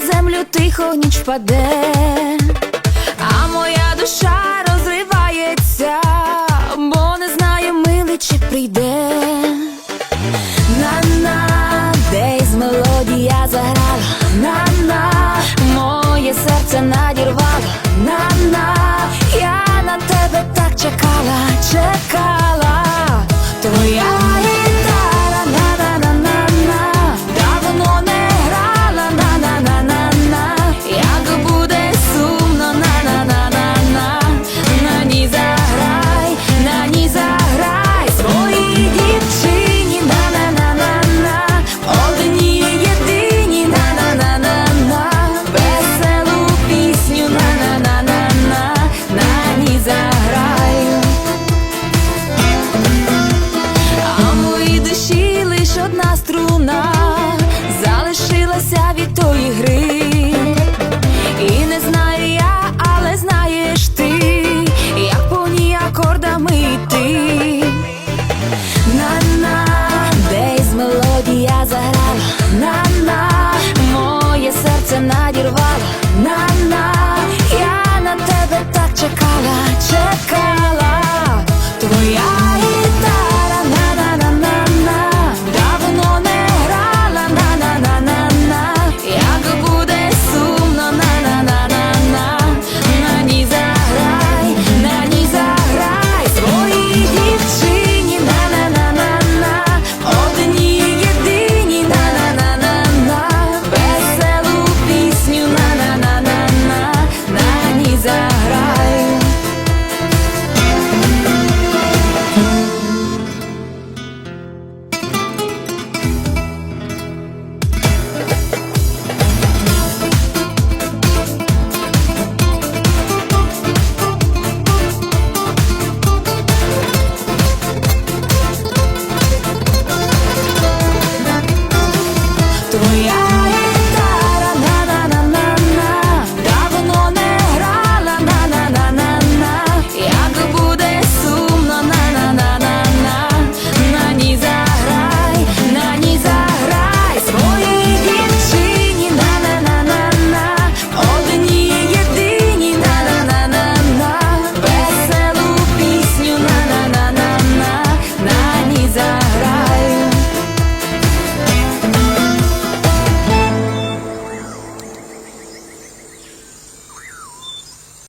землю тихо ніч впаде, а моя душа розривається, бо не знаю, милий чи прийде. На-на, десь мелодія заграла, на-на, моє серце надірвало, на-на, я на тебе так чекала, чекала, чекала.